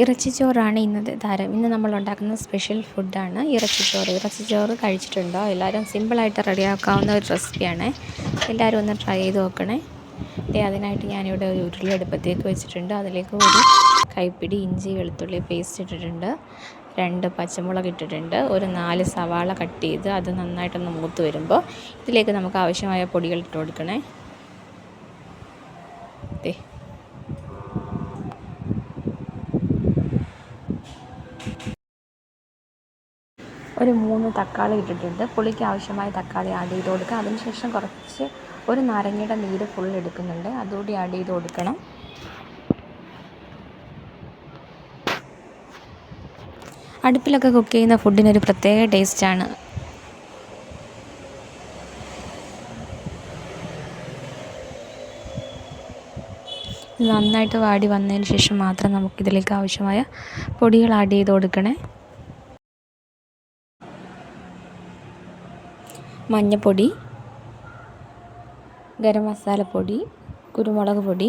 ഇറച്ചിച്ചോറാണ് ഇന്നത്തെ താരം. ഇന്ന് നമ്മൾ ഉണ്ടാക്കുന്ന സ്പെഷ്യൽ ഫുഡാണ് ഇറച്ചിച്ചോറ് ഇറച്ചിച്ചോറ് കഴിച്ചിട്ടുണ്ടോ? എല്ലാവരും സിമ്പിളായിട്ട് റെഡിയാക്കാവുന്ന ഒരു റെസിപ്പിയാണ് എല്ലാവരും ഒന്ന് ട്രൈ ചെയ്ത് നോക്കണേ. ദേ അതിനായിട്ട് ഞാനിവിടെ ഒരു ഉരുളി അടുപ്പത്തേക്ക് വെച്ചിട്ടുണ്ട്. അതിലേക്ക് ഒരു കൈപ്പിടി ഇഞ്ചി വെളുത്തുള്ളി പേസ്റ്റ് ഇട്ടിട്ടുണ്ട്. രണ്ട് പച്ചമുളക് ഇട്ടിട്ടുണ്ട്. ഒരു നാല് സവാള കട്ട് ചെയ്ത് അത് നന്നായിട്ടൊന്ന് മൂത്ത് വരുമ്പോൾ ഇതിലേക്ക് നമുക്ക് ആവശ്യമായ പൊടികൾ ഇട്ട് കൊടുക്കണേ. ദേ ഒരു മൂന്ന് തക്കാളി ഇട്ടിട്ടുണ്ട്. പുളിക്ക് ആവശ്യമായ തക്കാളി ആഡ് ചെയ്ത് കൊടുക്കുക അതിനുശേഷം കുറച്ച് ഒരു നാരങ്ങയുടെ നീര് ഫുൾ എടുക്കുന്നുണ്ട്. അതുകൂടി ആഡ് ചെയ്ത് കൊടുക്കണം. അടുപ്പിലൊക്കെ കുക്ക് ചെയ്യുന്ന ഫുഡിനൊരു പ്രത്യേക ടേസ്റ്റാണ് നന്നായിട്ട് വാടി വന്നതിന് ശേഷം മാത്രം നമുക്കിതിലേക്ക് ആവശ്യമായ പൊടികൾ ആഡ് ചെയ്ത് കൊടുക്കണേ. മഞ്ഞൾപ്പൊടി ഗരം മസാലപ്പൊടി കുരുമുളക് പൊടി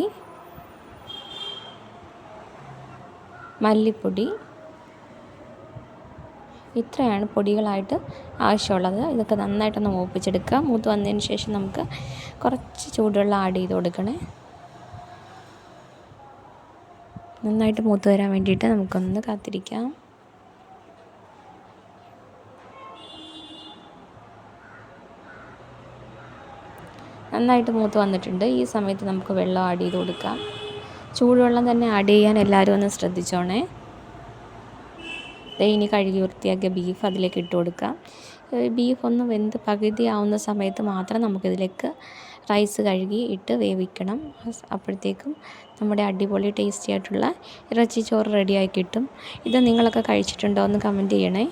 മല്ലിപ്പൊടി. ഇത്രയാണ് പൊടികളായിട്ട് ആവശ്യമുള്ളത്. ഇതൊക്കെ നന്നായിട്ടൊന്ന് മൂപ്പിച്ചെടുക്കുക. മൂത്ത് വന്നതിന് ശേഷം നമുക്ക് കുറച്ച് ചൂടുവെള്ളം ആഡ് ചെയ്ത് കൊടുക്കണേ. നന്നായിട്ട് മൂത്ത് വരാൻ വേണ്ടിയിട്ട് നമുക്കൊന്ന് കാത്തിരിക്കാം. നന്നായിട്ട് മൂത്ത് വന്നിട്ടുണ്ട്. ഈ സമയത്ത് നമുക്ക് വെള്ളം ആഡ് ചെയ്ത് കൊടുക്കാം. ചൂടുവെള്ളം തന്നെ ആഡ് ചെയ്യാൻ എല്ലാവരും ഒന്ന് ശ്രദ്ധിച്ചോണേ. ഇനി കഴുകി വൃത്തിയാക്കിയ ബീഫ് അതിലേക്ക് ഇട്ട് കൊടുക്കാം. ബീഫ് ഒന്ന് വെന്ത് പകുതി ആവുന്ന സമയത്ത് മാത്രം നമുക്കിതിലേക്ക് റൈസ് കഴുകി ഇട്ട് വേവിക്കണം. അപ്പോഴത്തേക്കും നമ്മുടെ അടിപൊളി ടേസ്റ്റി ആയിട്ടുള്ള ഇറച്ചി ചോറ് റെഡിയായി കിട്ടും. ഇത് നിങ്ങളൊക്കെ കഴിച്ചിട്ടുണ്ടോ എന്ന് കമന്റ് ചെയ്യണേ.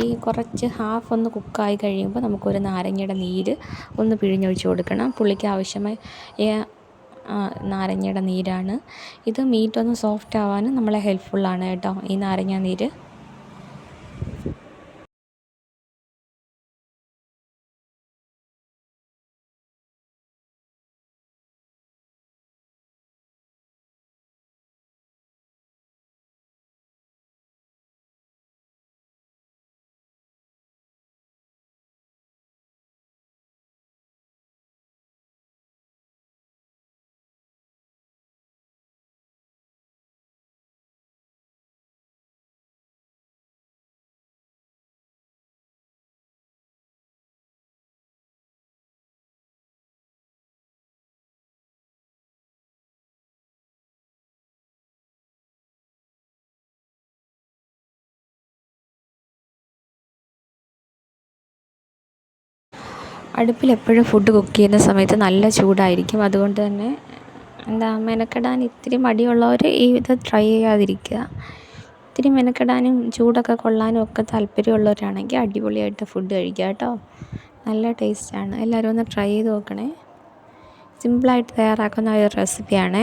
ഈ കുറച്ച് ഹാഫ് ഒന്ന് കുക്കായി കഴിയുമ്പോൾ നമുക്കൊരു നാരങ്ങയുടെ നീര് ഒന്ന് പിഴിഞ്ഞൊഴിച്ച് കൊടുക്കണം. പുള്ളിക്ക് ആവശ്യമായ നാരങ്ങയുടെ നീരാണ്. ഇത് മീറ്റ് ഒന്ന് സോഫ്റ്റ് ആവാനും നമ്മളെ ഹെൽപ്ഫുള്ളാണ് കേട്ടോ ഈ നാരങ്ങ നീര്. അടുപ്പിൽ എപ്പോഴും ഫുഡ് കുക്ക് ചെയ്യുന്ന സമയത്ത് നല്ല ചൂടായിരിക്കും. അതുകൊണ്ട് തന്നെ എന്താ മെനക്കെടാൻ ഇത്തിരി മടിയുള്ളവർ ഈ ഇത് ട്രൈ ചെയ്യാതിരിക്കുക. ഇത്തിരി മെനക്കെടാനും ചൂടൊക്കെ കൊള്ളാനും ഒക്കെ താല്പര്യമുള്ളവരാണെങ്കിൽ അടിപൊളിയായിട്ട് ഫുഡ് കഴിക്കുക കേട്ടോ. നല്ല ടേസ്റ്റാണ് എല്ലാവരും ഒന്ന് ട്രൈ ചെയ്ത് നോക്കണേ. സിമ്പിളായിട്ട് തയ്യാറാക്കുന്ന ഒരു റെസിപ്പിയാണ്.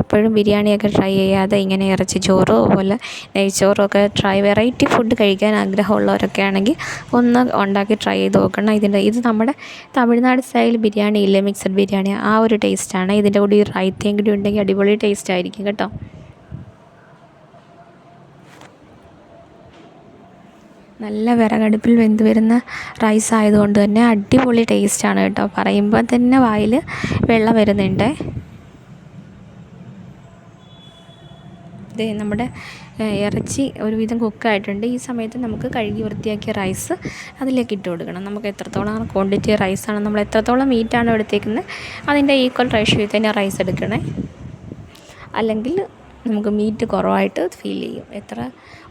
എപ്പോഴും ബിരിയാണിയൊക്കെ ട്രൈ ചെയ്യാതെ ഇങ്ങനെ ഇറച്ചി ചോറോ അതുപോലെ നെയ്ച്ചോറോ ഒക്കെ ട്രൈ വെറൈറ്റി ഫുഡ് കഴിക്കാൻ ആഗ്രഹമുള്ളവരൊക്കെ ആണെങ്കിൽ ഒന്ന് ഉണ്ടാക്കി ട്രൈ ചെയ്ത് നോക്കണം. ഇതിന്റെ ഇത് നമ്മുടെ തമിഴ്നാട് സ്റ്റൈൽ ബിരിയാണി ഇല്ലേ? മിക്സഡ് ബിരിയാണി. ആ ഒരു ടേസ്റ്റാണ് ഇതിന്റെ കൂടി റൈത്തയും കൂടി ഉണ്ടെങ്കിൽ അടിപൊളി ടേസ്റ്റ് ആയിരിക്കും കേട്ടോ. നല്ല വിറകടുപ്പിൽ വെന്ത് വരുന്ന റൈസ് ആയതുകൊണ്ട് തന്നെ അടിപൊളി ടേസ്റ്റാണ് കേട്ടോ. പറയുമ്പോൾ തന്നെ വായിൽ വെള്ളം വരുന്നുണ്ട്. ഇത് നമ്മുടെ ഇറച്ചി ഒരുവിധം കുക്കായിട്ടുണ്ട് ഈ സമയത്ത് നമുക്ക് കഴുകി വൃത്തിയാക്കിയ റൈസ് അതിലേക്ക് ഇട്ട് കൊടുക്കണം. നമുക്ക് എത്രത്തോളം ക്വാണ്ടിറ്റി റൈസാണ് നമ്മൾ എത്രത്തോളം മീറ്റാണോ എടുത്തേക്കുന്നത് അതിന്റെ ഈക്വൽ റേഷ്യോയിൽ തന്നെ റൈസ് എടുക്കണേ. അല്ലെങ്കിൽ നമുക്ക് മീറ്റ് കുറവായിട്ട് ഫീൽ ചെയ്യും. എത്ര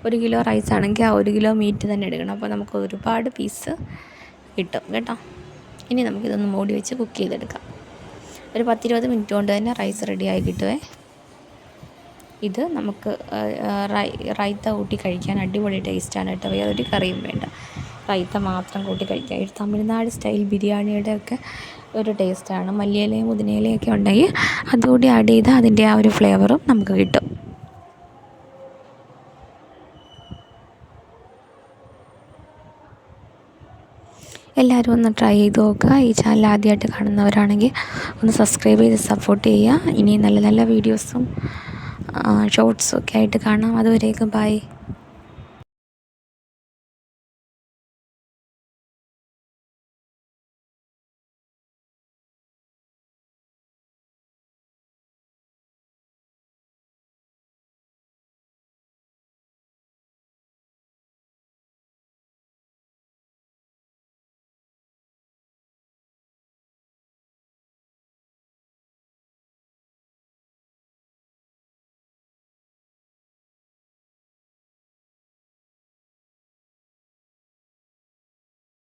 ഒരു കിലോ റൈസ് ആണെങ്കിൽ ആ ഒരു കിലോ മീറ്റ് തന്നെ എടുക്കണം. അപ്പോൾ നമുക്ക് ഒരുപാട് പീസ് കിട്ടും കേട്ടോ. ഇനി നമുക്കിതൊന്ന് മൂടി വെച്ച് കുക്ക് ചെയ്തെടുക്കാം. ഒരു പത്തിരുപത് മിനിറ്റ് കൊണ്ട് തന്നെ റൈസ് റെഡിയായി കിട്ടുമേ ഇത് നമുക്ക് റൈത്ത കൂട്ടി കഴിക്കാൻ അടിപൊളി ടേസ്റ്റാണ് കേട്ടോ. വേറൊരു കറിയും വേണ്ട. റൈത്ത മാത്രം കൂട്ടി കഴിക്കാം. ഒരു തമിഴ്നാട് സ്റ്റൈൽ ബിരിയാണിയുടെ ഒക്കെ ഒരു ടേസ്റ്റാണ്. മല്ലിയിലയും പുതിനയിലയും ഒക്കെ ഉണ്ടെങ്കിൽ അതുകൂടി ആഡ് ചെയ്താൽ അതിന്റെ ആ ഒരു ഫ്ലേവറും നമുക്ക് കിട്ടും. എല്ലാവരും ഒന്ന് ട്രൈ ചെയ്ത് നോക്കുക. ഈ ചാനൽ ആദ്യമായിട്ട് കാണുന്നവരാണെങ്കിൽ ഒന്ന് സബ്സ്ക്രൈബ് ചെയ്ത് സപ്പോർട്ട് ചെയ്യുക. ഇനി നല്ല നല്ല വീഡിയോസും ഷോർട്സും ഒക്കെ ആയിട്ട് കാണാം. അതുവരേക്കും ബൈ